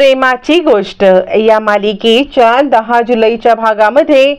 प्रेमाची गोष्ट. या मालिकेच्या दहा जुलैच्या भागामध्ये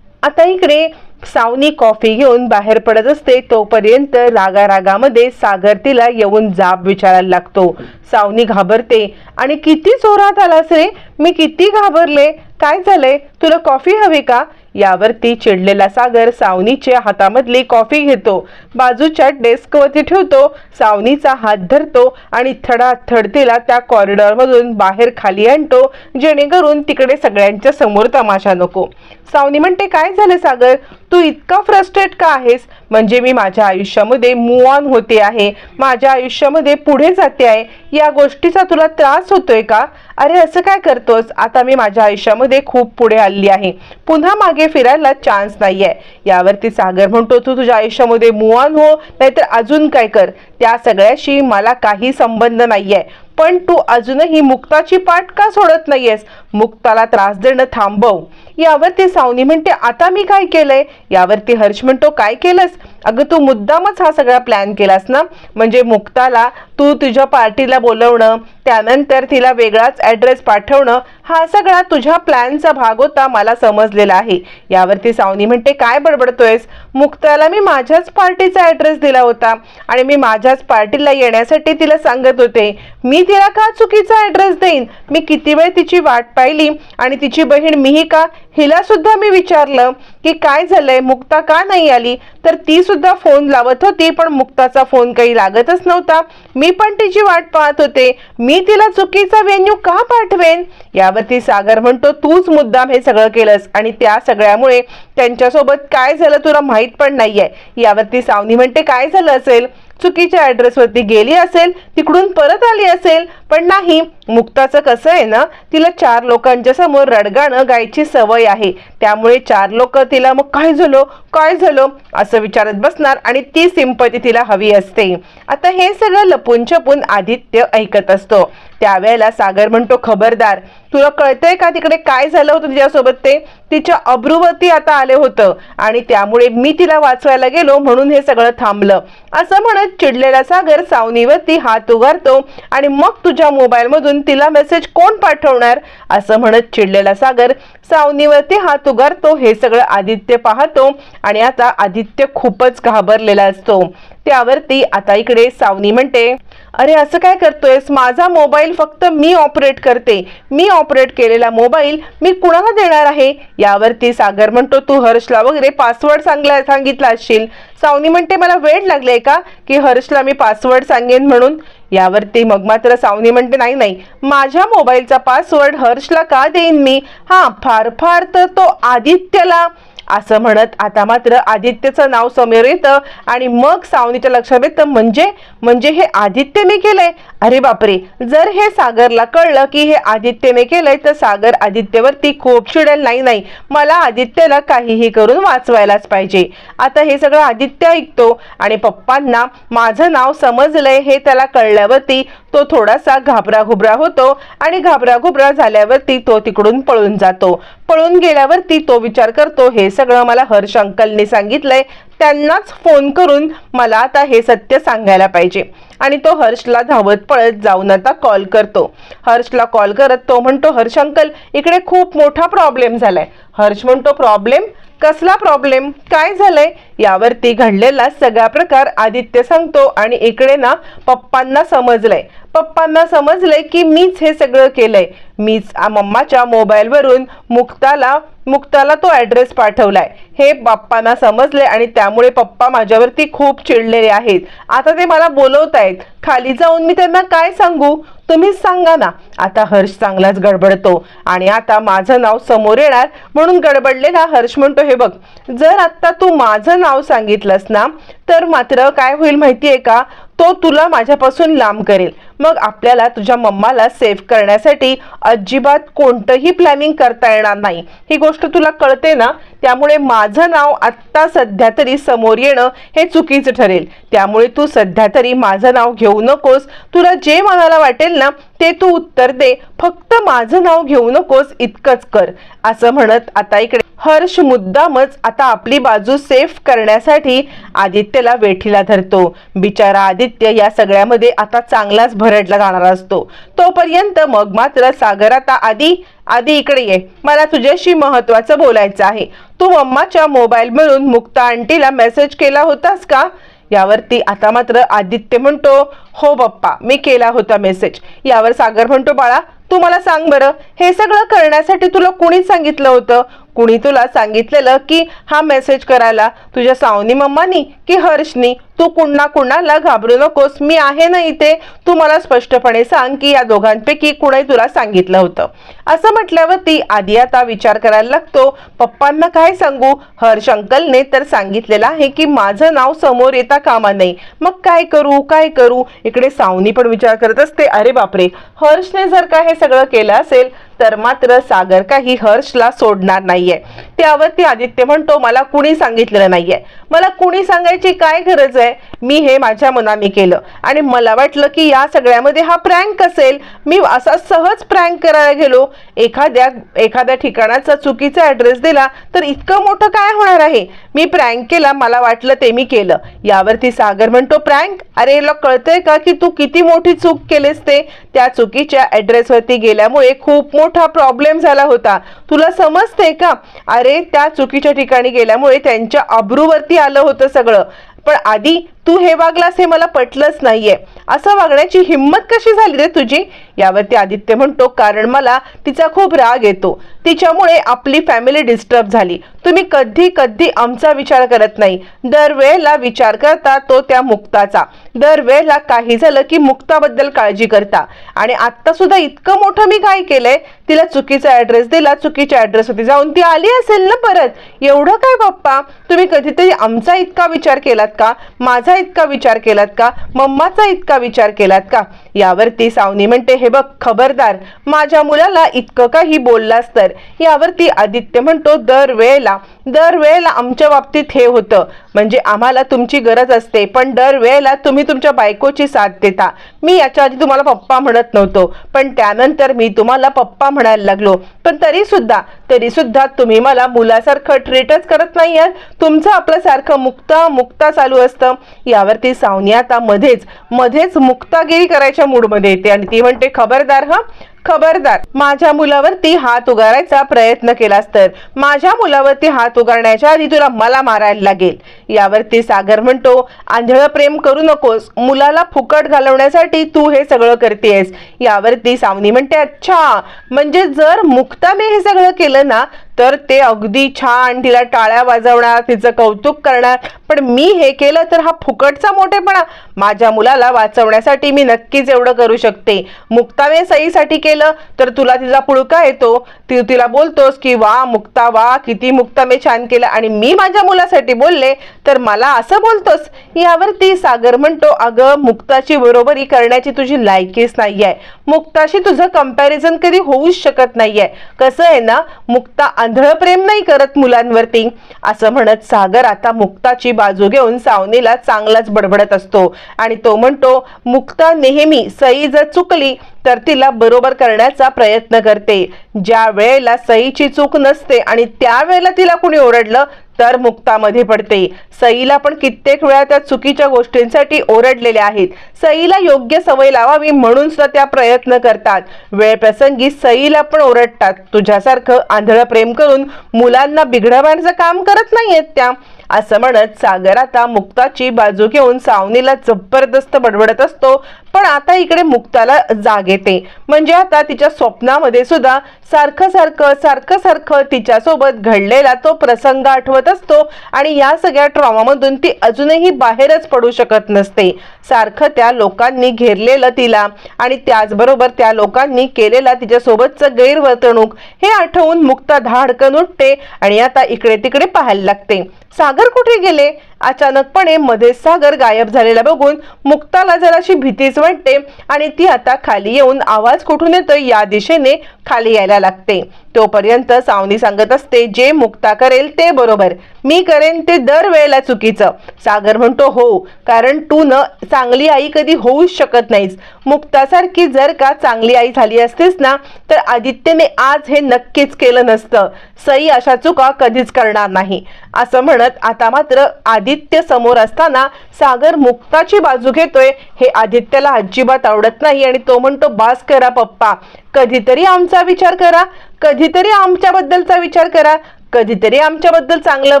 आता इकडे सावनी कॉफी घेऊन बाहेर पडत असते तोपर्यंत रागा रागामध्ये सागर तिला येऊन जाब विचारायला लागतो. सावनी घाबरते आणि किती जोरात आलास रे? मी किती घाबरले? काय झालंय? तुला कॉफी हवी का? यावरती चिडलेला सागर सावनीच्या हातामधली कॉफी घेतो. बाजूच्या डेस्कवरती ठेवतो. सावनीचा हात धरतो आणि थडाथड तिला त्या कॉरिडॉरमधून बाहेर खाली आणतो जेणेकरून तिकडे सगळ्यांच्या समोर तमाशा नको. सावनी म्हणते काय झालं सागर? तू इतका फ्रस्ट्रेट का आहेस? म्हणजे मी माझ्या आयुष्यामध्ये मूव ऑन होते आहे. माझ्या आयुष्यामध्ये पुढे जाते आहे. या गोष्टीचा तुला त्रास होतोय का? अरे असं काय करतोस? आता मी माझ्या आयुष्यामध्ये खूप पुढे आली आहे. पुन्हा मागे फिरायला चान्स नाहीये. यावरती सागर म्हणतो तू तुझ्या आयुष्यामध्ये मूव हो नाहीतर अजून काय कर. त्या सगळ्याशी मला काही संबंध नाहीये. पण तू अजूनही मुक्ताची पाठ का सोडत नाहीयेस? मुक्ताला त्रास देणं थांबव. यावरती सावनी म्हणते आता मी काय केलंय? यावरती हर्ष म्हणतो काय केलंस? अगं तू मुद्दामच हा सगळा प्लॅन केलास ना? म्हणजे मुक्ताला तू तुझ्या पार्टीला बोलवणं त्यानंतर तिला वेगळाच ऍड्रेस पाठवणं हा सगळा तुझ्या प्लॅनचा भाग होता मला समजलेला आहे. यावरती सावनी म्हणते काय बडबडतोयस? मुक्ताला मी माझ्याच पार्टीचा ऍड्रेस दिला होता आणि मी माझ्याच पार्टीला येण्यासाठी तिला सांगत होते. मी तिला का चुकीचा ऍड्रेस देईन? मी किती वेळ तिची वाट पाहिली आणि तिची बहीण मीही का? हिला सुद्धा मी विचारलं की काय झालंय? मुक्ता का नाही आली? तर ती सुद्धा फोन लावत होती पण मुक्ताचा फोन काही लागतच नव्हता. मी पण तिची वाट पाहत होते. मी तिला चुकीचा वेन्यू का पाठवेन? यावरती सागर म्हणतो तूच मुद्दाम हे सगळं केलंस आणि त्या सगळ्यामुळे त्यांच्यासोबत काय झालं तुला माहीत पण नाहीये. यावरती सावनी म्हणते काय झालं असेल? चुकीच्या ऍड्रेसवरती गेली असेल तिकडून परत आली असेल पण नाही मुक्ताचं कसं आहे ना तिला चार लोकांच्या समोर रडगाणं गायची सवय आहे. त्यामुळे चार लोक तिला मग काय झालं? काय झालं? असं विचारत बसणार आणि ती सिंपती तिला हवी असते. आता हे सगळं लपून छपून आदित्य ऐकत असतो. त्यावेळेला सागर म्हणतो खबरदार तुला कळतंय का तिकडे काय झालं होतं तिच्यासोबत ते? तिच्या अब्रुवती आता आले होतं आणि त्यामुळे मी तिला वाचवायला गेलो म्हणून हे सगळं थांबलं. असं म्हणत चिडलेला सागर सावनीवरती हात उगारतो आणि मग तुझ्या मोबाईलमधून तिला मेसेज कोण पाठवणार? असं म्हणत चिडलेला सागर सावनीवरती हात उगारतो. हे सगळं आदित्य पाहतो आणि आता आदित्य खूपच घाबरलेला असतो. त्यावरती आता इकडे सावनी म्हणते अरे असं काय करतोयस? माझा मोबाईल फक्त मी ऑपरेट करते. मी ऑपरेट केलेला मोबाईल मी कुणाला देणार आहे? यावरती सागर म्हणतो तू हर्षला वगैरे पासवर्ड सांगला सांगितला असशील. सावनी म्हणते मला वेळ लागले का की हर्षला मी पासवर्ड सांगेन म्हणून? यावरती मग मात्र सावनी म्हणते नाही नाही. माझ्या मोबाईलचा पासवर्ड हर्षला का देईन मी? हा फार फार तर तो आदित्यला असं म्हणत आता मात्र आदित्यचं नाव समोर येतं आणि मग सावनीच्या लक्षात येतं म्हणजे? म्हणजे हे आदित्यने केलंय? अरे बापरे! जर हे सागरला कळलं की हे आदित्यने केलंय तर सागर आदित्यवरती खूप चिडेल. नाही नाही. मला आदित्यला काहीही करून वाचवायलाच पाहिजे. आता हे सगळं आदित्य ऐकतो आणि पप्पांना माझं नाव समजलंय हे त्याला कळल्यावरती तो थोडासा घाबरा घुबरा होतो आणि घाबरा घुबरा झाल्यावरती तो तिकडून पळून जातो. पळून गेल्यावरती तो विचार करतो. हे सगळं मला हर्ष अंकलने सांगितलंय. त्यांनाच फोन करून मला आता हे सत्य सांगायला पाहिजे. आणि तो हर्षला धावत पळत जाऊन आता कॉल करतो. हर्षला कॉल करत तो म्हणतो हर्ष अंकल इकडे खूप मोठा प्रॉब्लेम झालाय. हर्ष म्हणतो प्रॉब्लेम कसला प्रॉब्लेम काय झालंय? यावरती घडलेला सगळा प्रकार आदित्य सांगतो आणि इकडे ना पप्पांना समजलंय. पप्पांना समजलंय की मीच हे सगळं केलंय. मीच मम्माच्या मोबाईलवरून मुक्ताला मुक्ताला तो ॲड्रेस पाठवलाय. हे पप्पांना समजले आणि त्यामुळे पप्पा माझ्यावरती खूप चिडलेले आहेत. आता ते मला बोलवत आहेत खाली जाऊन मी त्यांना काय सांगू? तुम्हीच सांगा ना. आता हर्ष चांगलाच गडबडतो. आणि आता माझं नाव समोर येणार म्हणून गडबडलेला हर्ष म्हणतो हे बघ जर आत्ता तू माझं नाव सांगितलंस ना तर मात्र काय होईल माहिती आहे का? तो तुला माझ्यापासून लांब करेल. मग आपल्याला तुझ्या मम्माला सेव्ह करण्यासाठी अजिबात कोणतंही प्लॅनिंग करता येणार नाही. ही गोष्ट तुला कळते ना? त्यामुळे माझं नाव आत्ता सध्या तरी समोर येणं हे चुकीचं ठरेल. त्यामुळे तू सध्या तरी माझं नाव घेऊ नकोस. तुला जे मनाला वाटेल ना ते तू उत्तर दे. फक्त माझं नाव घेऊ नकोस इतकंच कर. असं म्हणत आता इकडे हर्ष मुद्दामच आता आपली बाजू सेफ करण्यासाठी आदित्यला वेठीला धरतो. बिचारा आदित्य या सगळ्यामध्ये आता चांगलाच भर भरडला जाणार असतो. तोपर्यंत मग मात्र सागर आता आधी आधी इकडे ये. मला तुझ्याशी महत्वाचं बोलायचं आहे. तू मम्माच्या मोबाईल मिळून मुक्ता आंटीला मेसेज केला होतास का? यावरती आता मात्र आदित्य म्हणतो हो बाप्पा मी केला होता मेसेज. यावर सागर म्हणतो बाळा तू मला सांग बरं. हे सगळं करण्यासाठी तुला कुणीच सांगितलं होतं? कुणी तुला सांगितलेलं की हा मेसेज करायला? तुझ्या सावनी मम्मानी की हर्षनी? तू कुणा कुणाला घाबरू नकोस. मी आहे ना इथे. तू मला स्पष्टपणे सांग की या दोघांपैकी कुणी तुला सांगितलं होतं. असं म्हटल्यावरती आधी आता विचार करायला लागतो. पप्पांना काय सांगू? हर्ष अंकलने तर सांगितलेलं आहे की माझं नाव समोर येता कामा नाही. मग काय करू? काय करू? इकडे सावनी पण विचार करत असते. अरे बापरे! हर्षने जर का हे सगळं केलं असेल तर मात्र सागर काही हर्षला सोडणार नाहीये. त्यावरती आदित्य म्हणतो मला कुणी सांगितलेलं नाहीये. मला कुणी सांगायची काय गरज आहे? मी हे माझ्या मनाने केलं. आणि मला वाटलं की या सगळ्यामध्ये हा प्रँक असेल. मी असा सहज प्रँक करायला गेलो. एखाद्या एखाद्या ठिकाणाचा चुकीचा ऍड्रेस दिला तर इतकं मोठं काय होणार आहे? मी प्रँक केला मला वाटलं ते मी केलं. यावरती सागर म्हणतो प्रँक अरे याला कळतंय का की तू किती मोठी चूक केलीस ते? त्या चुकीच्या ॲड्रेसवरती गेल्यामुळे खूप मोठा प्रॉब्लेम झाला होता. तुला समजते का? अरे त्या चुकीच्या ठिकाणी गेल्यामुळे त्यांच्या अब्रूवरती आलं होतं सगळं. पण आधी तू हे वागलास हे मला पटलंच नाहीये. असं वागण्याची हिंमत कशी झाली रे तुझी? यावरती आदित्य म्हणतो कारण मला तिचा खूप राग येतो. तिच्यामुळे आपली फॅमिली डिस्टर्ब झाली. तुम्ही कधी कधी आमचा विचार करत नाही. दरवेळेला विचार करता तो त्या मुक्ताचा. दरवेळेला काही झालं की मुक्ताबद्दल काळजी करता. आणि आत्ता सुद्धा इतकं मोठं मी काय केलंय? तिला चुकीचा ऍड्रेस दिला चुकीच्या ऍड्रेस होती जाऊन ती आली असेल ना परत? एवढं काय पप्पा तुम्ही कधीतरी आमचा इतका विचार केलात का? माझा इतका विचार केलात का? मम्माचा इतका विचार केलात का? यावरती सावनी म्हणते हे बघ खबरदार माझ्या मुलाला इतकं काही बोललास तर. यावरती आदित्य म्हणतो दरवेळेला दरवेळेला आमच्या बाबतीत हे होतं. म्हणजे आम्हाला तुमची गरज असते पण दरवेळेला तुम्ही तुमच्या बायकोची साथ देता. मी याच्या आधी तुम्हाला पप्पा म्हणत नव्हतो पण त्यानंतर मी तुम्हाला पप्पा म्हणायला लागलो. पण तरी सुद्धा तरी सुद्धा तुम्ही मला मुलासारखं ट्रीटच करत नाही आहात तुमचं सारखं मुक्ता मुक्ता चालू असतं. यावरती सावनी आता मध्येच मध्येच मुक्तागिरी करायच्या मूडमध्ये येते. आणि ती म्हणते खबरदार हा? खबरदार. माझ्या मुलावरती हात उगारायचा प्रयत्न केलास तर. माझ्या मुलावरती हात उगारण्याच्या आधी तुला मला मारायला लागेल. यावरती सागर म्हणतो आंधळ प्रेम करू नकोस. मुलाला फुकट घालवण्यासाठी तू हे सगळं करतेस यावरती सावनी म्हणते अच्छा. म्हणजे जर मुक्ताने हे सगळं केलं ना तर ते अगदी छान तिला टाळ्या वाजवणार तिचं कौतुक करणार. पण मी हे केलं तर हा फुकटचा मोठेपणा. माझ्या मुलाला वाचवण्यासाठी मी नक्कीच एवढं करू शकते. मुक्ताने सईसाठी केलं तर तुला तिचा पुळका येतो. ती तिला बोलतोस की वा मुक्ता वा किती मुक्तामे छान केलं. आणि मी माझ्या मुलासाठी बोलले तर मला असं बोलतोस? यावरती सागर म्हणतो अगं मुक्ताची बरोबरी करण्याची तुझी लायकीच नाही आहे मुक्ताशी तुझं कंपॅरिझन कधी होऊच शकत नाही आहे कसं आहे ना मुक्ता आंधळ प्रेम नाही करत मुलांवरती. असं म्हणत सागर आता मुक्ताची बाजू घेऊन सावनीला चांगलाच बडबडत असतो. आणि तो म्हणतो मुक्ता नेहमी सई जर चुकली तर तिला बरोबर करण्याचा प्रयत्न करते. ज्या वेळेला सईची चूक नसते आणि त्यावेळेला तिला कुणी ओरडलं तर मुक्तामध्ये पडते. सईला पण कित्येक वेळा त्या चुकीच्या गोष्टींसाठी ओरडलेले आहेत. सईला योग्य सवय लावावी म्हणून सुद्धा त्या प्रयत्न करतात. वेळप्रसंगी सईला पण ओरडतात. तुझ्यासारखं आंधळ प्रेम करून मुलांना बिघडवण्याचं काम करत नाहीयेत त्या. असं म्हणत सागर आता मुक्ताची बाजू घेऊन सावनीला जबरदस्त बडबडत असतो. पण आता इकडे मुक्ताला जाग येते. म्हणजे आता तिच्या स्वप्नामध्ये सुद्धा सारखं सारखं सारखं सारखं तिच्यासोबत घडलेला तो प्रसंग आठवत असतो. आणि या सगळ्या ट्रॉमामधून ती अजूनही बाहेरच पडू शकत नसते. सारखं त्या लोकांनी घेरलेलं तिला आणि त्याचबरोबर त्या लोकांनी केलेला तिच्यासोबतचं गैरवर्तणूक हे आठवून मुक्ता धाडकन उठते आणि आता इकडे तिकडे पाहायला लागते. सागर कुठे गेले? अचानकपणे मधेस सागर गायब झालेला बघून मुक्ताला जराशी भीतीच वाटते आणि ती आता खाली येऊन आवाज कुठून येतोय या दिशेने खाली यायला लागते. तोपर्यंत सावनी सांगत असते जे मुक्ता करेल ते बरोबर. मी करेन ते दर वेळेला चुकीचं. सागर म्हणतो हो कारण तू न चांगली आई कधी होऊच शकत नाहीस. मुक्तासारखी जर का चांगली आई झाली असतीस ना तर आदित्यने आज हे नक्कीच केलं नसतं. सई अशा चुका कधीच करणार नाही. असं म्हणत आता मात्र आदित्य आदित्य समोर असताना सागर मुक्ताची बाजू घेतोय. हे आदित्यला अजिबात आवडत नाही आणि तो म्हणतो बास करा पप्पा कधीतरी आमचा विचार करा कधीतरी आमच्याबद्दलचा विचार करा कधीतरी आमच्याबद्दल चांगलं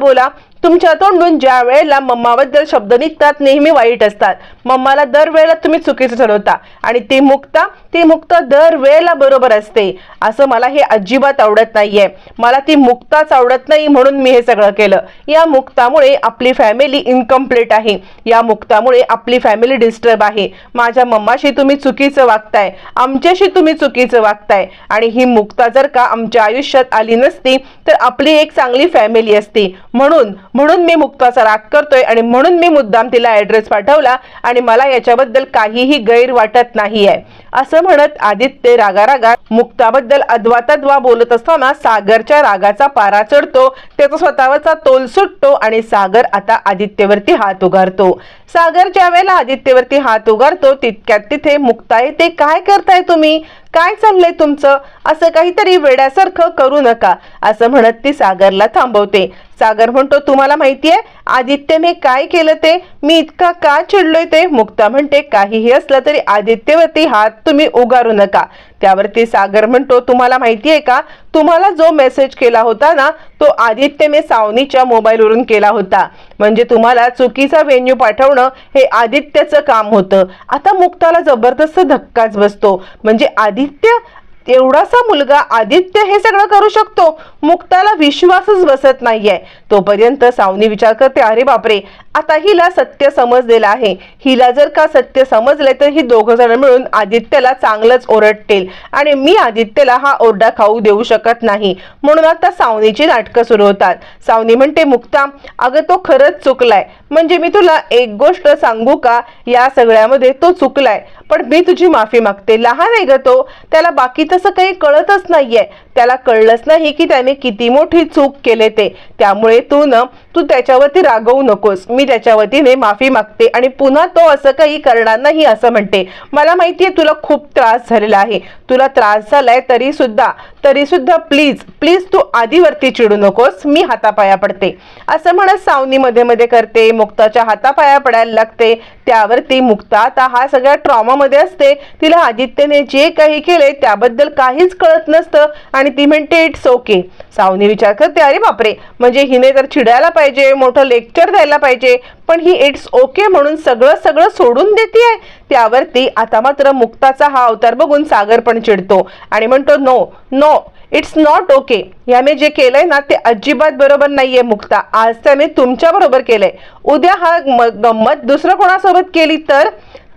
बोला तुमच्या तोंडून ज्या वेळेला मम्माबद्दल शब्द निघतात नेहमी वाईट असतात. मम्माला दरवेळेला तुम्ही चुकीचं ठरवता. आणि ती मुक्ता ती मुक्ता दरवेळेला बरोबर असते. असं मला हे अजिबात आवडत नाहीये. मला ती मुक्ताच आवडत नाही म्हणून मी हे सगळं केलं. या मुक्तामुळे आपली फॅमिली इनकम्प्लीट आहे. या मुक्तामुळे आपली फॅमिली डिस्टर्ब आहे. माझ्या मम्माशी तुम्ही चुकीचं वागताय. आमच्याशी तुम्ही चुकीचं वागताय. आणि ही मुक्ता जर का आमच्या आयुष्यात आली नसती तर आपली एक चांगली फॅमिली असती. म्हणून म्हणून मी मुक्ताचा राग करतोय आणि म्हणून मी मुद्दाम तिला ऍड्रेस पाठवला आणि मला याच्याबद्दल काहीही गैर वाटत नाही आहे असं म्हणत आदित्य रागारागा मुक्ताबद्दल अद्वातद्वा बोलत असताना सागरच्या रागाचा पारा चढतो त्याचा स्वतःवरचा तोल सुटतो आणि सागर आता आदित्यवरती हात उगारतो. सागर ज्या वेळेला आदित्यवरती हात उगारतो तितक्यात तिथे मुक्ता येते. काय करताय तुम्ही? काय चाललंय तुमचं? असं काहीतरी वेड्यासारखं करू नका असं म्हणत ती सागरला थांबवते. सागर म्हणतो तुम्हाला माहितीये आदित्यने काय केलं ते? मी इतका का चिडलोय ते? मुक्ता म्हणते काहीही असलं तरी आदित्यवरती हात तुम्ही उगारू नका. त्यावरती सागर म्हणतो तुम्हाला माहितीये का? तुम्हाला जो मेसेज केला होता ना तो आदित्यने सावनीच्या मोबाईलवरून केला होता. म्हणजे तुम्हाला चुकीचा व्हेन्यू पाठवणं हे आदित्यचं काम होतं. आता मुक्ताला जबरदस्त धक्काच बसतो. म्हणजे आदित्य एवढासा मुलगा आदित्य हे सगळं करू शकतो. मुक्ताला विश्वासच बसत नाहीये. तोपर्यंत सावनी विचार करते अरे बापरे आता हिला सत्य समजलेलं आहे. हिला जर का सत्य समजले तर ही दोघ जण मिळून आदित्यला चांगलंच ओरडतील. आणि मी आदित्यला हा ओरडा खाऊ देऊ शकत नाही. म्हणून आता सावनीची नाटकं सुरू होतात. सावनी म्हणते मुक्ता अगं तो खरंच चुकलाय. म्हणजे मी तुला एक गोष्ट सांगू का? या सगळ्यामध्ये तो चुकलाय. पण मी तुझी माफी मागते. लहान आहे ग तो. त्याला बाकी तसं काही कळतच नाहीये. त्याला कळलंच नाही की त्याने किती मोठी चूक केले ते. त्यामुळे तू न तू त्याच्यावरती रागवू नकोस. मी त्याच्या वतीने माफी मागते आणि पुन्हा तो असं काही करणार नाही असं म्हणते. मला माहितीये तुला खूप त्रास झालेला आहे. तुला त्रास झालाय तरी सुद्धा तरी सुद्धा प्लीज प्लीज तू आधीवरती चिडू नकोस मी हातापाया पडते. असं म्हणत सावनी मध्ये मध्ये करते मुक्ताच्या हातापाया पडायला लागते. त्यावरती मुक्ता आता हा सगळ्या ट्रॉमामध्ये असते. तिला आदित्यने जे काही केले त्याबद्दल काहीच कळत नसतं आणि ती म्हणते इट्स ओके सावनी विचार करते अरे बापरे म्हणजे हिने तर चिडायला पाहिजे मोठं लेक्चर द्यायला पाहिजे पण ही इट्स ओके म्हणून सगळं सगळं सोडून देते त्यावरती आता मात्र मुक्ताचा हा अवतार बघून सागर पण चिडतो. आणि म्हणतो no no it's not okay याने जे केलंय ना ते अजिबात बरोबर नाहीये मुक्ता. आज त्याने तुमच्या बरोबर केलंय. उद्या हा म- गंमत दुसरं कोणासोबत केली तर?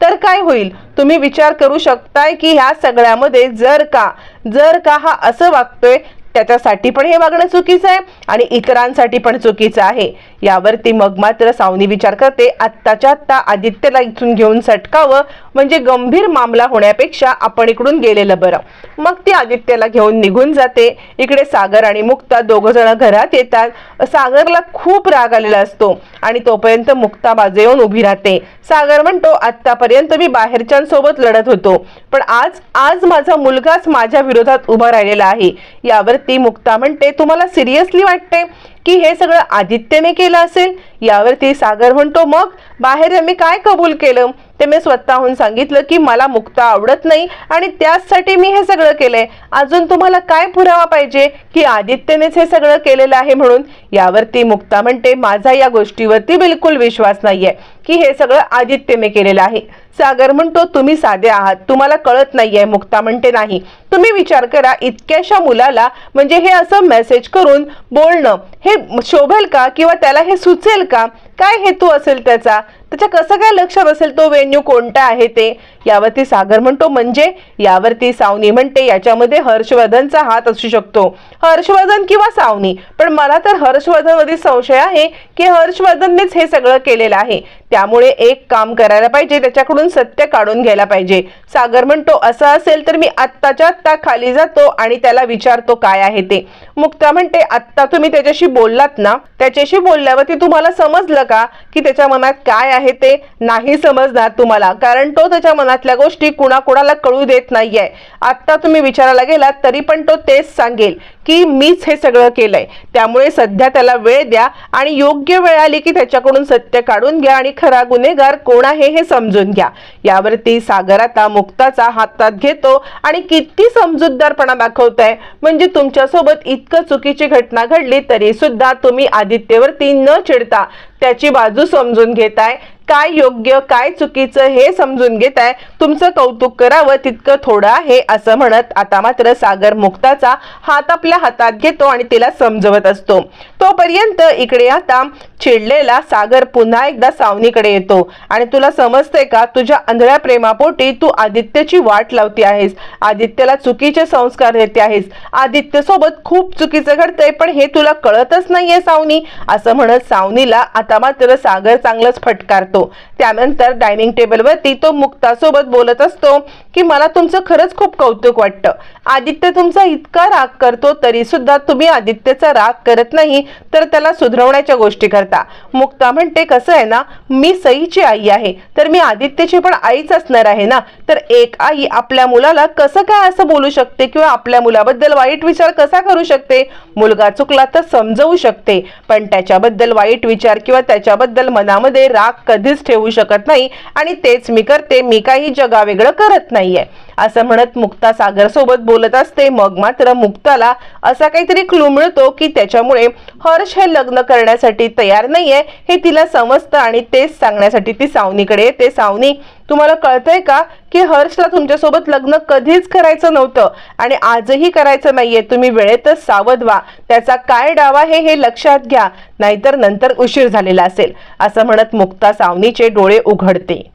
तर काय होईल? तुम्ही विचार करू शकताय की ह्या सगळ्यामध्ये जर का जर का हा असं वागतोय त्याच्यासाठी पण हे वागणं चुकीचं आहे आणि इतरांसाठी पण चुकीचं आहे. यावरती मग मात्र सावनी विचार करते आत्ताच्या आत्ता आदित्यला इथून घेऊन सटकावं म्हणजे गंभीर मामला होण्यापेक्षा आपण इकडून गेलेलं बरं. मग ती आदित्यला घेऊन निघून जाते. इकडे सागर आणि मुक्ता दोघ जण घरात येतात. सागरला खूप राग आलेला असतो. आणि तोपर्यंत मुक्ता बाजू येऊन उभी राहते. सागर म्हणतो आतापर्यंत मी बाहेरच्यांसोबत लढत होतो पण आज आज माझा मुलगाच माझ्या विरोधात उभा राहिलेला आहे. यावर ती मुक्ता म्हणते तुम्हाला सिरियसली वाटते की हे सगळं आदित्यने केलं असेल? यावरती सागर म्हणतो मग बाहेर आम्ही काय कबूल केलं? ते मी स्वतःहून सांगितलं की मला मुक्ता आवडत नाही आणि त्याचसाठी मी हे सगळं केलंय. अजून तुम्हाला काय पुरावा पाहिजे की आदित्यनेच हे सगळं केलेलं आहे म्हणून? यावरती मुक्ता म्हणते माझा या गोष्टीवरती बिलकुल विश्वास नाहीये की हे सगळं आदित्यने केलेलं आहे. सागर म्हणतो तुम्ही साधे आहात तुम्हाला कळत नाहीये. मुक्ता म्हणते नाही तुम्ही विचार करा इतक्याशा मुलाला म्हणजे हे असं मेसेज करून बोलणं हे शोभेल का किंवा त्याला हे सुचेल का? काय हेतू असेल त्याचा? त्याच्या कसं काय लक्षात असेल तो वेन्यू कोणता आहे ते? यावरती सागर म्हणतो म्हणजे? यावरती सावनी म्हणते याच्यामध्ये हर्षवर्धनचा हात असू शकतो. हर्षवर्धन किंवा सावनी? पण मला तर हर्षवर्धनमध्ये संशय आहे की हर्षवर्धननेच हे सगळं केलेलं आहे. त्यामुळे एक काम करायला पाहिजे त्याच्याकडून सत्य काढून घ्यायला पाहिजे. सागर म्हणतो असं असेल तर मी आत्ताच्या आत्ता खाली जातो आणि त्याला विचारतो काय आहे ते. मुक्ता म्हणते आत्ता तुम्ही त्याच्याशी बोललात ना त्याच्याशी बोलल्यावरती तुम्हाला समजलं का की त्याच्या मनात काय आहे ते? नाही समजणार तुम्हाला कारण तो त्याच्या मनातल्या गोष्टी कुणाकुणाला कळू देत नाहीये. आत्ता तुम्ही विचारायला गेलात तरी पण तो तेच सांगेल. की मीच हे सगळं केलंय. त्यामुळे सध्या त्याला वेळ द्या आणि योग्य वेळ आली की त्याच्याकडून सत्य काढून घ्या आणि खरा गुन्हेगार कोण आहे हे समजून घ्या. यावरती सागर आता मुक्ताचा हातात घेतो आणि किती समजूतदारपणा दाखवताय. म्हणजे तुमच्यासोबत इतकं चुकीची घटना घडली तरी सुद्धा तुम्ही आदित्यवरती न चिडता त्याची बाजू समजून घेताय. काय योग्य काय चुकीचं हे समजून घेत आहे तुमचं कौतुक करावं तितकं थोडं आहे असं म्हणत आता मात्र सागर मुक्ताचा हात आपल्या हातात घेतो आणि तिला समजवत असतो. तोपर्यंत इकडे आता चिडलेला सागर पुन्हा एकदा सावनीकडे येतो. आणि तुला समजतंय का? तुझ्या आंधळ्या प्रेमापोटी तू आदित्यची वाट लावते आहेस. आदित्यला चुकीचे संस्कार देते आहेस. आदित्य सोबत खूप चुकीचं घडतंय पण हे तुला कळतच नाहीये सावनी. असं म्हणत सावनीला आता मात्र सागर चांगलंच फटकारतो. त्यानंतर डायनिंग टेबलवरती तो मुक्तासोबत बोलत असतो की मला तुमचं खरंच खूप कौतुक वाटतं. आदित्य तुमचा इतका राग करतो तरी सुद्धा तुम्ही आदित्यचा राग करत नाही तर त्याला सुधरवण्याच्या गोष्टी करता. मुक्ता म्हणते कसं आहे ना मी सईची आई आहे तर मी आदित्यची पण आईच असणार आहे ना? तर एक आई आपल्या मुलाला कसं काय असं बोलू शकते किंवा आपल्या मुलाबद्दल वाईट विचार कसा करू शकते? मुलगा चुकला तर समजवू शकते पण त्याच्याबद्दल वाईट विचार किंवा त्याच्याबद्दल मनामध्ये राग कधी कधीच ठेवू शकत नाही आणि तेच मी करते मी काही जगावेगळं करत नाहीये. असं म्हणत मुक्ता सागर सोबत बोलत असते मग मात्र मुक्ताला असा काहीतरी क्लू मिळतो की त्याच्यामुळे हर्ष हे लग्न करण्यासाठी तयार नाहीये हे तिला समजतं आणि तेच सांगण्यासाठी ती सावनीकडे येते. सावनी तुम्हाला कळतंय का की हर्षला तुमच्यासोबत लग्न कधीच करायचं नव्हतं आणि आजही करायचं नाहीये. तुम्ही वेळेतच सावध व्हा. त्याचा काय डावा हे हे लक्षात घ्या. नाहीतर नंतर उशीर झालेला असेल. असं म्हणत मुक्ता सावनीचे डोळे उघडते.